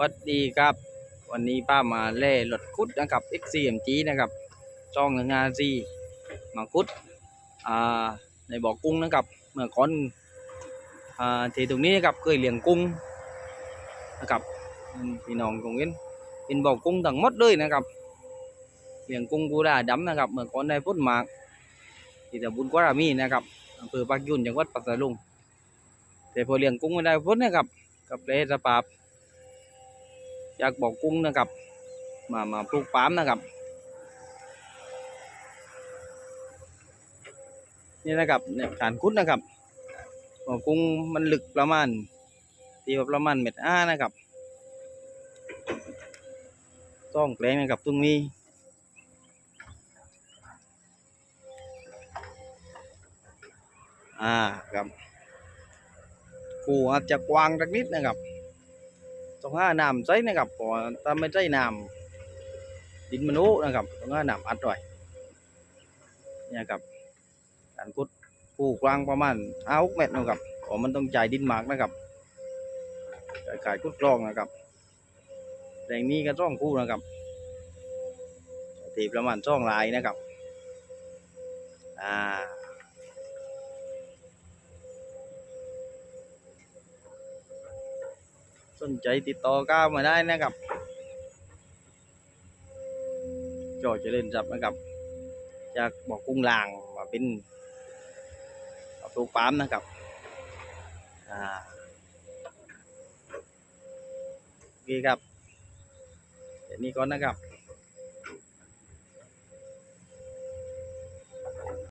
วัสดีครับ วันนี้ป้ามาเล่รถคุดนะครับ XCMG นะครับจ้องงานซีมาคุดอ่าในบ่อกุ้งนะครับ เมื่อก่อนอ่าที่ตรงนี้นะครับเคยเลี้ยงกุ้งนะครับพี่น้องคงเห็นเป็นบ่อกุ้งทั้งหมดเลยนะครับเลี้ยงกุ้งกูไดาดำนะครับ เมื่อก่อนได้พุดหมากที่ตำบลกวารามีนะครับอำเภอปากยุ่นจังหวัดปัตตานีแต่พอเลี้ยงกุ้งไม่ได้พุดนะครับกับเลยสภาพ จากบ่อกุ้งนะครับ มามาปลูกปาล์มนะครับ นี่นะครับเนี่ยการคุดนะครับบ่อกุ้งมันลึกประมาณที่ว่าประมาณเม็ดอ้านะครับต้องแปลงนะครับตรงนี้อ่าครับกูอาจจะกว้างสักนิดนะครับ ต้องหาน้ำใส่นะครับเพราะว่าถ้าไม่ใส่น้ำดินมันโอ้นะครับต้องหาน้ำอัดไว้เนี่ยครับการกุดคู่กว้างประมาณห้าหกเมตรนะครับเพราะมันต้องจ่ายดินหมากนะครับจ่ายขายกุดกลองนะครับแรงนี้ก็ต้องคู่นะครับตีประมาณช่องลายนะครับ อ่า สนใจติดต่อก้าวมาได้นะครับจอจะเล่นจับนะครับ จากบอกกุ้งลางมาเป็นตัวปาล์มนะครับอ่าโอเคครับเดี๋ยวนี้ก่อนนะครับ